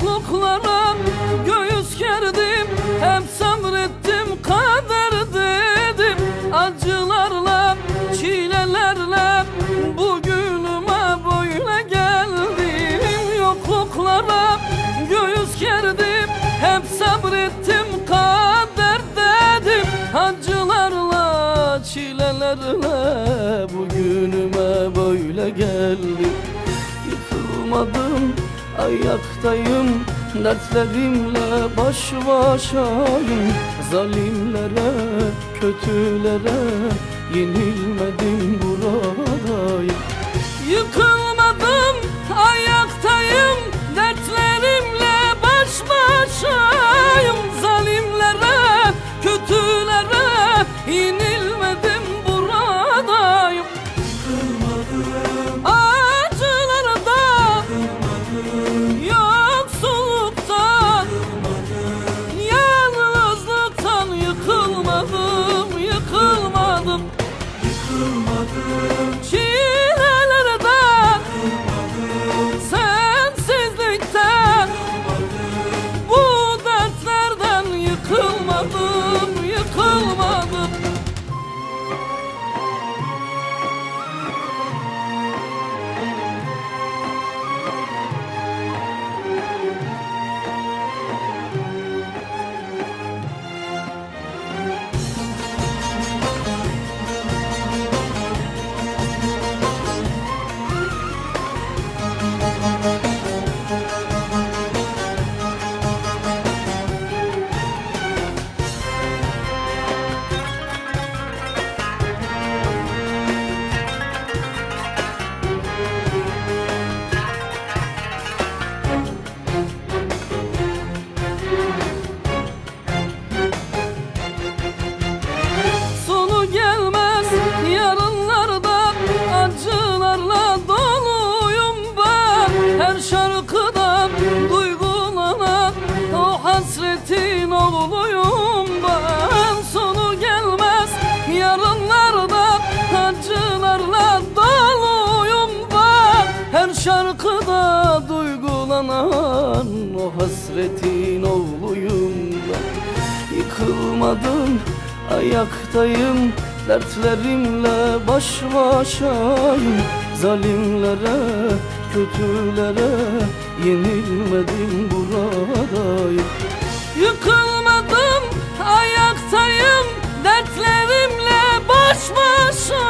yokluklara göğüs gerdim Hep sabrettim kader dedim. Acılarla, çilelerle bugünüme böyle geldim. Yokluklara göğüs gerdim Hep sabrettim kader dedim. Acılarla, çilelerle bugünüme böyle geldim. Yıkılmadım ayaktayım Dertlerimle baş başayım. Zalimlere, kötülere Yenilmedim Yıkılmadım duygulanan o hasretin oğluyum. Ben Yıkılmadım ayaktayım. Dertlerimle baş başayım. Zalimlere, kötülere Yenilmedim buradayım. Yıkılmadım ayaktayım. Dertlerimle baş başayım